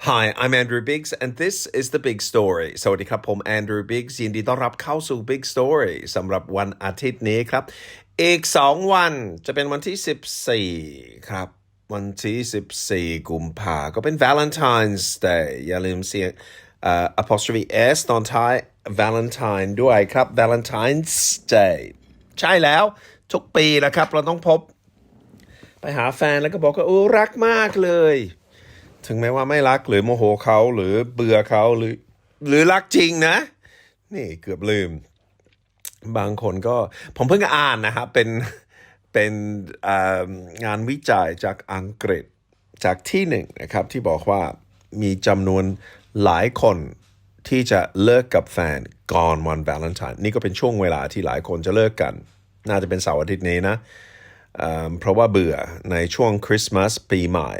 Hi, I'm Andrew Biggs, and this is the Big Story. สวัสดีครับ ผม Andrew Biggs ยินดีต้อนรับเข้าสู่ Big Story สำหรับวันอาทิตย์นี้ครับ อีก 2 วันจะเป็นวันที่ 14 ครับ วันที่ 14 กุมภาก็เป็น Valentine's Day อย่าลืมเสียงอ่อ apostrophe s ตอนท้าย Valentine ด้วยครับ Valentine's Day ใช่แล้วทุกปีนะครับ เราต้องพบ ไปหาแฟนแล้วก็บอกว่าโอ้รักมากเลย ถึงแม้ว่าไม่รักหรือโมโหเขาหรือเบื่อเขาหรือ หรือรักจริงนะ นี่เกือบลืม บางคนก็ผมเพิ่งอ่านนะครับเป็นเป็นงานวิจัยจากอังกฤษจากที่หนึ่งนะครับ ที่บอกว่ามีจำนวนหลายคนที่จะเลิกกับแฟนก่อนวันวาเลนไทน์นี่ก็เป็นช่วงเวลาที่หลายคนจะเลิกกัน น่าจะเป็นเสาร์อาทิตย์นี้นะเเพราะว่าเบื่อในช่วงคริสต์มาสปีใหม่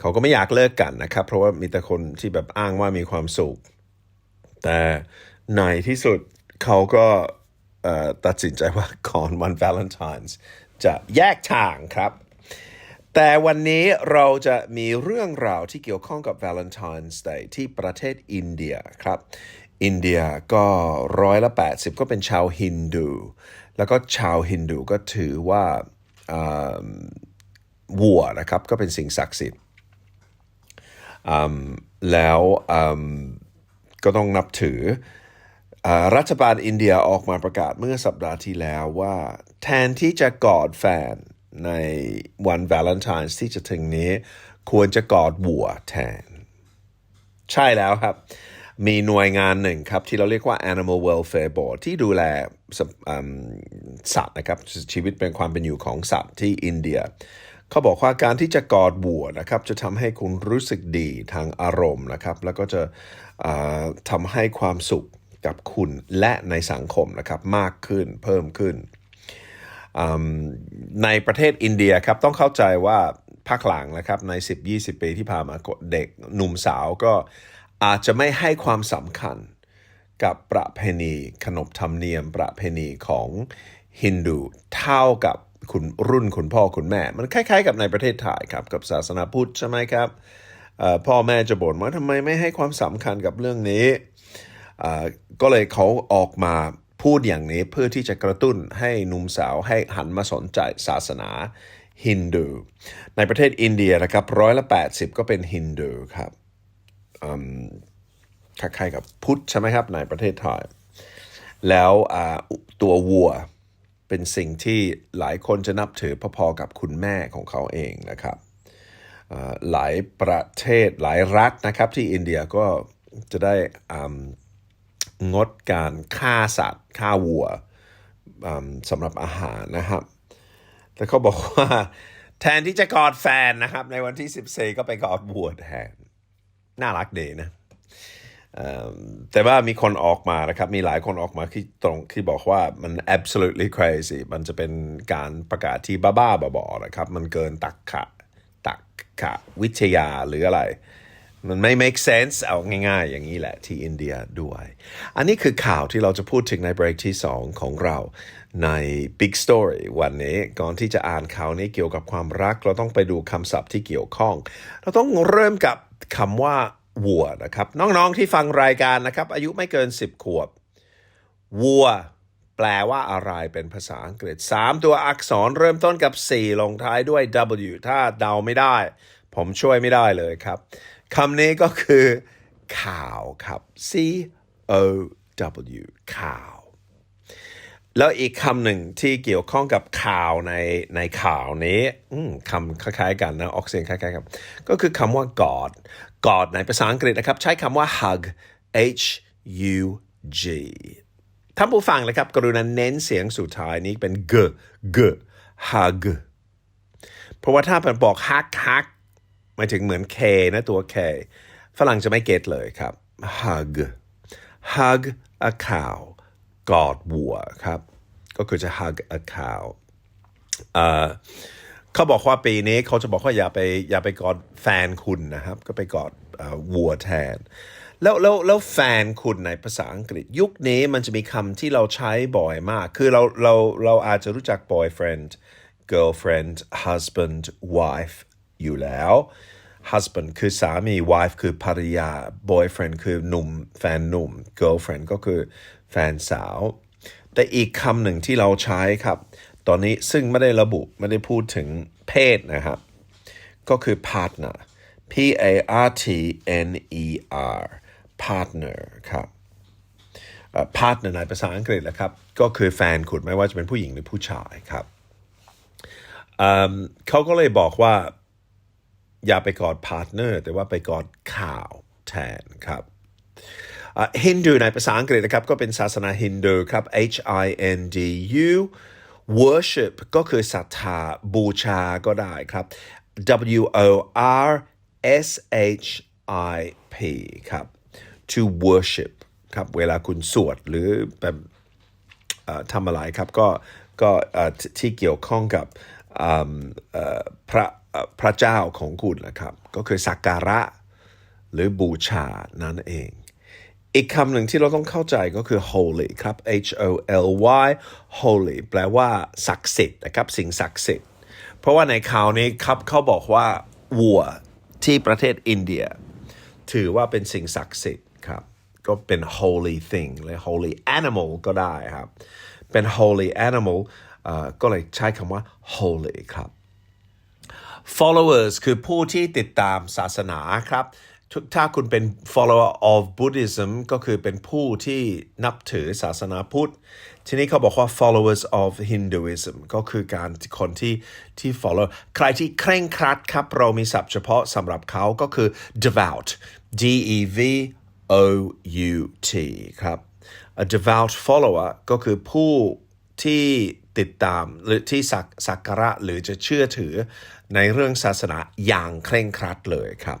เขาก็ไม่อยากเลิกกันนะครับ เพราะว่ามีแต่คนที่แบบอ้างว่ามีความสุข แต่ในที่สุดเขาก็ตัดสินใจว่าก่อนวัน Valentine's จะแยกทางครับ แต่วันนี้เราจะมีเรื่องราวที่เกี่ยวข้องกับ Valentine's Day ที่ประเทศอินเดียครับ อินเดียก็ร้อยละ 80 ก็เป็นชาวฮินดู แล้วก็ชาวฮินดูก็ถือว่าวัวนะครับ ก็เป็นสิ่งศักดิ์สิทธิ์ แล้วก็ต้องนับถืออรัฐบาลอินเดียออกมาประกาศเมื่อสัปดาห์ที่แล้วว่า แทนที่จะกอดแฟนในวันวาเลนไทน์ที่จะถึงนี้ ควรจะกอดวัวแทน ใช่แล้วครับ มีหน่วยงานหนึ่งครับ ที่เราเรียกว่า Animal Welfare Board ที่ดูแลสัตว์นะครับชีวิตเป็นความเป็นอยู่ของสัตว์ที่อินเดีย เขาบอกว่าการที่จะกอดวัวนะครับจะทำให้คุณรู้สึกดีทางอารมณ์นะครับ แล้วก็จะอ่าทำให้ความสุขกับคุณและในสังคมนะครับมากขึ้นเพิ่มขึ้น ในประเทศอินเดียครับต้องเข้าใจว่าภาคหลังนะครับใน 10-20 ปีที่ผ่านมาเด็กหนุ่มสาวก็อาจจะไม่ให้ความสำคัญกับประเพณีขนบธรรมเนียมประเพณีของฮินดูเท่ากับ คุณรุ่นคุณพ่อคุณแม่ มันคล้าย ๆ กับในประเทศไทยครับ กับศาสนาพุทธใช่ไหมครับพ่อแม่จะบ่นว่าทำไมไม่ให้ความสำคัญกับเรื่องนี้ ก็เลยเขาออกมาพูดอย่างนี้เพื่อที่จะกระตุ้นให้หนุ่มสาวให้หันมาสนใจศาสนาฮินดู ในประเทศอินเดียนะครับร้อยละ 80 ก็เป็นฮินดูครับคล้ายๆกับพุทธใช่ไหมครับในประเทศไทย แล้วตัววัว เป็นสิ่งที่หลายคนจะนับถือพอๆกับคุณแม่ของเขาเองนะครับหลายประเทศหลายรัฐนะครับที่อินเดียก็จะได้งดการฆ่าสัตว์ฆ่าวัวสำหรับอาหารนะครับ แต่เขาบอกว่าแทนที่จะกอดแฟนนะครับ ในวันที่ 14 ก็ไปกอดวัวแทน น่ารักดีนะ แต่ว่ามีคนออกมานะครับ มีหลายคนออกมาที่ตรงที่บอกว่ามัน absolutely crazy มันจะเป็นการประกาศที่บ้าๆบอๆนะครับ มันเกินตักขะตักขะวิทยาหรืออะไร มันไม่ make sense เอาง่ายๆ อย่างนี้แหละที่อินเดียด้วย อันนี้คือข่าวที่เราจะพูดถึงในเบรกที่ 2 ของเราใน Big Story วันนี้ก่อนที่จะอ่านข่าวนี้เกี่ยวกับความรัก เราต้องไปดูคำศัพท์ที่เกี่ยวข้อง เราต้องเริ่มกับคำว่า วัวนะครับ น้องๆที่ฟังรายการนะครับ อายุไม่เกิน 10 ขวบ วัว แปลว่าอะไรเป็นภาษาอังกฤษ 3 ตัวอักษรเริ่มต้นกับ 4 ลงท้ายด้วย W ถ้าเดาไม่ได้ ผมช่วยไม่ได้เลยครับคำนี้ก็คือ ข่าวครับ C O W ข่าว แล้วอีกคำหนึ่งที่เกี่ยวข้องกับข่าวในในข่าวนี้คำคล้ายๆกันนะออกเสียงคล้ายๆกันก็คือคำว่ากอดกอดในภาษาอังกฤษนะครับ ใช้คำว่า hug H U G ท่านผู้ฟังเลยครับกรุณาเน้นเสียงสุดท้ายนี้เป็น g g hug เพราะว่าถ้าเป็นบอก hug hug หมายถึงเหมือน K นะตัว K ฝรั่งจะไม่เก็ตเลยครับ hug hug a cow กอดวัวครับ ก็คือจะ hug a cow เขาบอกว่าปีนี้เขาจะบอกว่าอย่าไปอย่าไปกอดแฟนคุณนะครับ ก็ไปกอดวัวแทน แล้วแล้วแล้วแฟนคุณในภาษาอังกฤษ ยุคนี้มันจะมีคำที่เราใช้บ่อยมาก คือเราเราเราอาจจะรู้จัก boyfriend girlfriend husband wife อยู่แล้ว husband คือสามี wife คือภรรยา boyfriend คือหนุ่มแฟนหนุ่ม girlfriend ก็คือ แฟนสาว แต่อีกคำหนึ่งที่เราใช้ครับ ตอนนี้ซึ่งไม่ได้ระบุไม่ได้พูดถึงเพศนะครับ ก็คือ partner P A R T N E R partner ครับ partner ในภาษาอังกฤษนะครับ ก็คือแฟนคุณไม่ว่าจะเป็นผู้หญิงหรือผู้ชายครับเอิ่มเขาก็เลยบอกว่า อย่าไปกอด partner แต่ว่าไปกอดข่าวแทนครับ ฮินดูในภาษาอังกฤษนะครับก็เป็นศาสนาฮินดูครับ H I N D U worship ก็คือศรัทธาบูชาก็ได้ครับ W O R S H I P ครับ to worship ครับเวลาคุณสวดหรือแบบทำอะไรครับก็ก็ที่เกี่ยวข้องกับพระพระเจ้าของคุณนะครับ ก็คือสักการะหรือบูชานั่นเอง อีกคำหนึ่งที่เราต้องเข้าใจก็คือ holy ครับ H O L Y holy แปลว่าศักดิ์สิทธิ์นะครับสิ่งศักดิ์สิทธิ์ เพราะว่าในข่าวนี้ครับเขาบอกว่าวัวที่ประเทศอินเดีย ถือว่าเป็นสิ่งศักดิ์สิทธิ์ครับ ก็เป็น holy thing เลย holy animal ก็ได้ครับ เป็น holy animal ก็เลยใช้คำว่า holy ครับ followers คือผู้ที่ติดตามศาสนาครับ ถ้าคุณเป็น follower of Buddhism ก็คือเป็นผู้ที่นับถือศาสนาพุทธ ทีนี้เขาบอกว่า followers of Hinduism ก็คือการคนที่ที่ follow ใครที่เคร่งครัดครับ เรามีศัพท์เฉพาะสำหรับเขาก็คือ devout D E V O U T ครับ a devout follower ก็คือผู้ที่ติดตามหรือที่สักสักการะหรือจะเชื่อถือในเรื่องศาสนาอย่างเคร่งครัดเลยครับ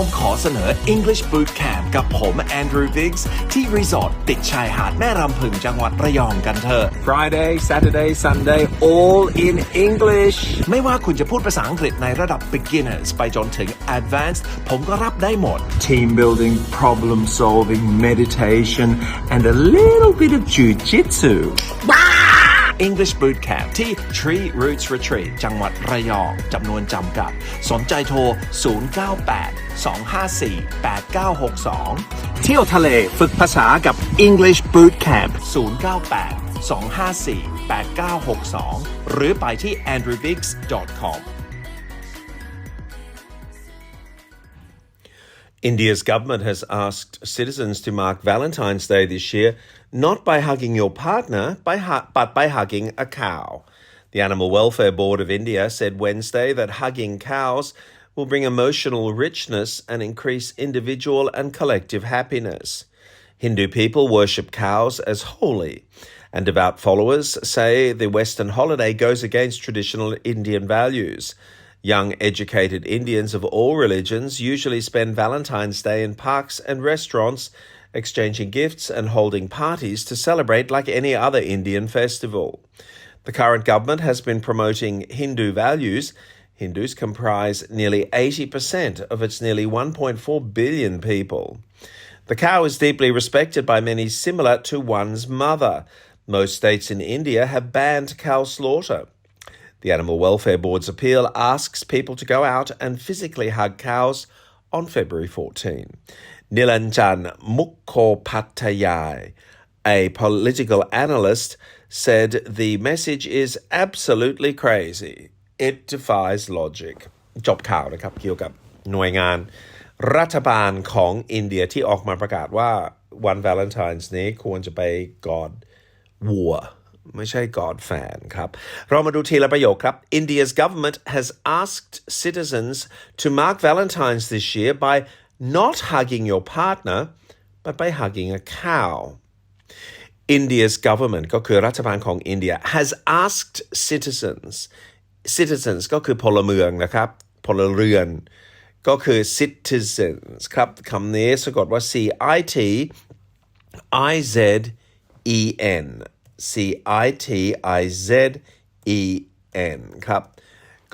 ผมขอเสนอ English Boot Camp กับผมแอนดรูว์วิกส์ที่รีสอร์ทติดชายหาดแม่รำพึงจังหวัดระยองกันเถอะ Friday, Saturday, Sunday, all in English. ไม่ว่าคุณจะพูดภาษาอังกฤษในระดับ beginners ไปจนถึง advanced ผมก็รับได้หมด Team building, problem solving, meditation, and a little bit of jujitsu. English Boot Camp ที่ Tree Roots Retreat จังหวัดระยองจำนวนจำกัด สนใจโทร 098 254 8962 เที่ยวทะเลฝึกภาษากับ English Boot Camp 098 254 8962 หรือไปที่ andrewvigs.com India's government has asked citizens to mark Valentine's Day this year not by hugging your partner, by hu- but by hugging a cow. The Animal Welfare Board of India said Wednesday that hugging cows will bring emotional richness and increase individual and collective happiness. Hindu people worship cows as holy, and devout followers say the Western holiday goes against traditional Indian values. Young, educated Indians of all religions usually spend Valentine's Day in parks and restaurants, exchanging gifts and holding parties to celebrate like any other Indian festival. The current government has been promoting Hindu values. Hindus comprise nearly 80% of its nearly 1.4 billion people. The cow is deeply respected by many, similar to one's mother. Most states in India have banned cow slaughter. The Animal Welfare Board's appeal asks people to go out and physically hug cows on February 14. Nilanjan Mukhopadhyay, a political analyst, said the message is absolutely crazy. It defies logic. จบข่าวนะครับเกี่ยวกับหน่วยงาน รัฐบาลของอินเดียที่ออกมาประกาศว่าวัน Valentine's นี้ควรจะไปกอดวัว ไม่ใช่กอดแฟนครับ เรามาดูทีละประโยคครับ India's government has asked citizens to mark Valentine's this year by not hugging your partner but by hugging a cow India's government ก็คือรัฐบาลของอินเดีย has asked citizens citizens ก็คือพลเมืองนะครับ พลเรือน ก็คือ citizens ครับคำนี้สะกดว่า C I T I Z E N C I T I Z E N ครับ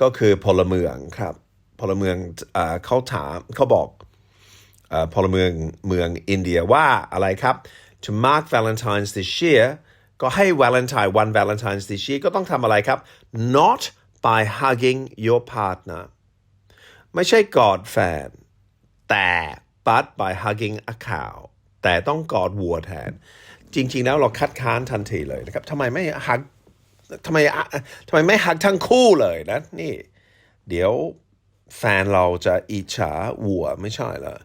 ก็คือพลเมืองครับ พลเมืองเอ่อเขาถามเขาบอกอพลเมืองเมืองอินเดียว่าอะไรครับ to mark Valentine's this year ก็ให้ Valentine วัน Valentine's this year ก็ต้องทำอะไรครับ not by hugging your partner ไม่ใช่กอดแฟน แต่ but by hugging a cow แต่ต้องกอดวัวแทน จริง ๆ แล้วเราคัดค้านทันทีเลยนะครับทำไมไม่ฮักทำไมทำไมไม่ฮักทั้งคู่เลยนะนี่ เดี๋ยวแฟนเราจะอิจฉาวัวไม่ใช่เหรอ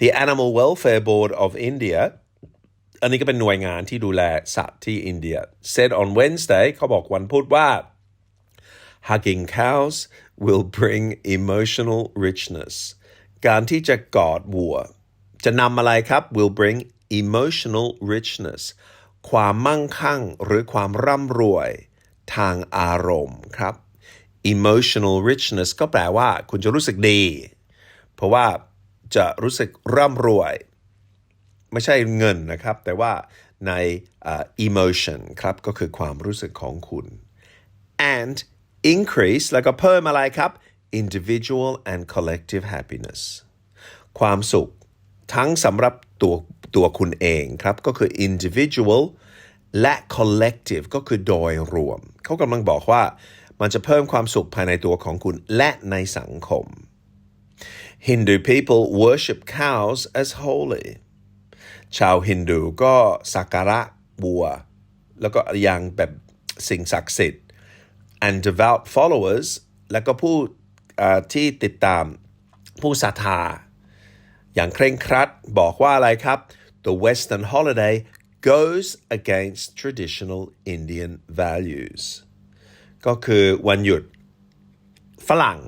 The Animal Welfare Board of India อันนี้ก็เป็นหน่วยงานที่ดูแลสัตว์ที่อินเดีย said on Wednesday เขาบอกวันพุธว่า hugging cows will bring emotional richness การที่จะกอดวัว จะนำอะไรครับ will bring emotional richness ความมั่งคั่งหรือความร่ำรวยทางอารมณ์ครับ emotional richness ก็แปลว่าคุณจะรู้สึกดี เพราะว่าจะรู้สึกร่ำรวย ไม่ใช่เงินนะครับ แต่ว่าในเอ่อ emotion ครับก็คือความรู้สึกของคุณ and increase แล้วก็เพิ่มอะไรครับ individual and collective happiness ความสุขทั้งสำหรับ ตัวตัวคุณเองครับก็คือ individual และ collective ก็คือโดยรวม เขากำลังบอกว่ามันจะเพิ่มความสุขภายในตัวของคุณและในสังคม Hindu people worship cows as holy ชาวฮินดูก็สักการะวัว แล้วก็ยังแบบสิ่งศักดิ์สิทธิ์ and devout followers แล้วก็ผู้ที่ติดตามผู้ศรัทธา อย่างเคร่งครัดบอกว่าอะไรครับ The Western holiday goes against traditional Indian values ก็คือวันหยุดฝรั่ง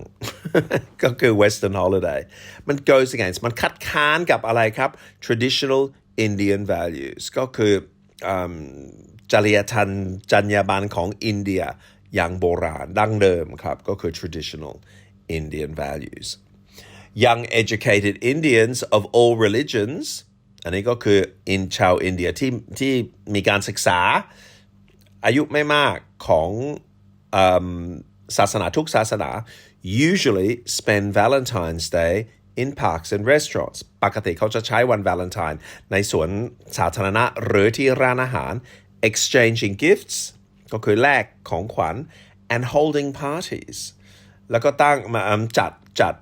ก็คือ Western holiday มัน goes against มันคัดค้านกับอะไรครับ traditional Indian values ก็คือจริยธรรมจรรยาบรรณของอินเดียอย่างโบราณดั้งเดิมครับ ก็คือ traditional Indian values young educated Indians of all religions อันนี้ก็คืออินชาวอินเดียที่ที่มีการศึกษา อายุไม่มากของเอิ่มศาสนาทุกศาสนา usually spend Valentine's Day in parks and restaurants ปกติเขาจะใช้วัน Valentine ในสวนสาธารณะหรือที่ร้านอาหาร exchanging gifts ก็คือแลกของขวัญ and holding parties แล้วก็ตั้งมาจัดจัด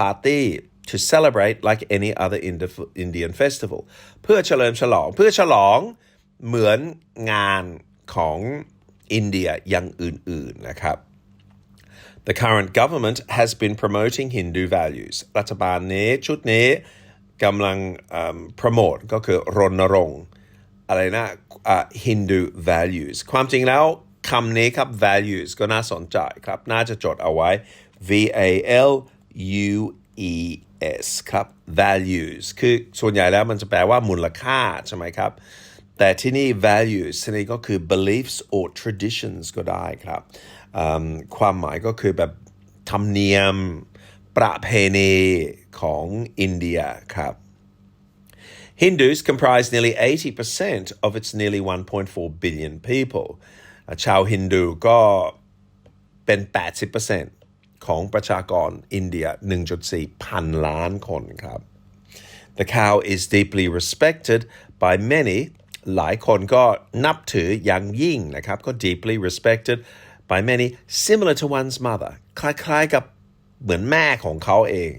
ปาร์ตี้ to celebrate like any other Indian festival เพื่อเฉลิมฉลองเพื่อฉลองเหมือนงานของอินเดียอย่างอื่นๆนะครับ The current government has been promoting Hindu values รัฐบาลนี้ชุดนี้กำลังโปรโมทก็คือรณรงค์อะไรนะ Hindu values ความจริงแล้ว คำนี้ครับ values ก็น่าสนใจครับ น่าจะจดเอาไว้ V A L U E S ครับ values คือส่วนใหญ่แล้วมันจะแปลว่ามูลค่าใช่ไหมครับ แต่ที่นี่ values ที่นี่ก็คือ beliefs or traditions ก็ได้ครับ ความหมายก็คือแบบธรรมเนียมประเพณีของอินเดียครับ Hindus comprise nearly 80% of its nearly 1.4 billion people ชาวฮินดูก็เป็น 80%ของประชากรอินเดีย 1.4 พันล้านคนครับ The cow is deeply respected by many หลายคนก็นับถืออย่างยิ่งนะครับก็ deeply respected by many similar to one's mother คล้ายๆกับเหมือนแม่ของเขาเอง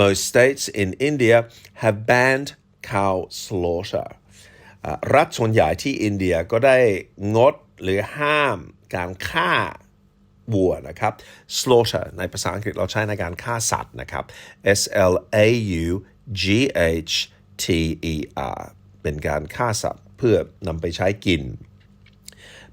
Most states in India have banned cow slaughter รัฐส่วนใหญ่ที่อินเดียก็ได้งด หรือห้ามการฆ่าวัวนะครับ slaughter ในภาษาอังกฤษเราใช้ในการฆ่าสัตว์นะครับ S L A U G H T E R เป็นการฆ่าสัตว์เพื่อนำไปใช้กิน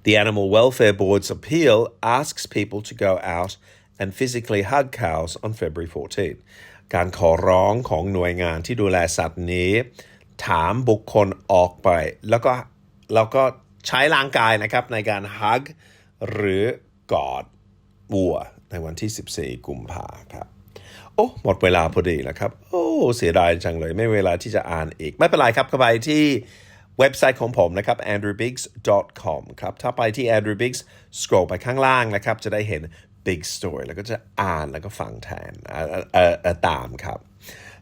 The Animal Welfare Board's appeal asks people to go out and physically hug cows on February 14. การขอร้องของหน่วยงานที่ดูแลสัตว์นี้ ถามบุคคลออกไป แล้วก็แล้วก็ ใช้ร่างกายนะครับในการ hug หรือกอดวัวในวันที่ 14 กุมภาครับ โอ้ หมดเวลาพอดีแล้วครับ โอ้ เสียดายจังเลยไม่เวลาที่จะอ่านอีก ไม่เป็นไรครับเข้าไปที่เว็บไซต์ของผมนะครับ andrewbiggs.com ครับ ถ้าไปที่ andrewbiggs scroll ไปข้างล่างนะครับ จะได้เห็น big story แล้วก็จะอ่านแล้วก็ฟังแทนตามครับ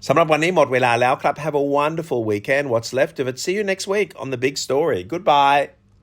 สำหรับวันนี้หมดเวลาแล้วครับ Have a wonderful weekend What's left of it See you next week on the big story Goodbye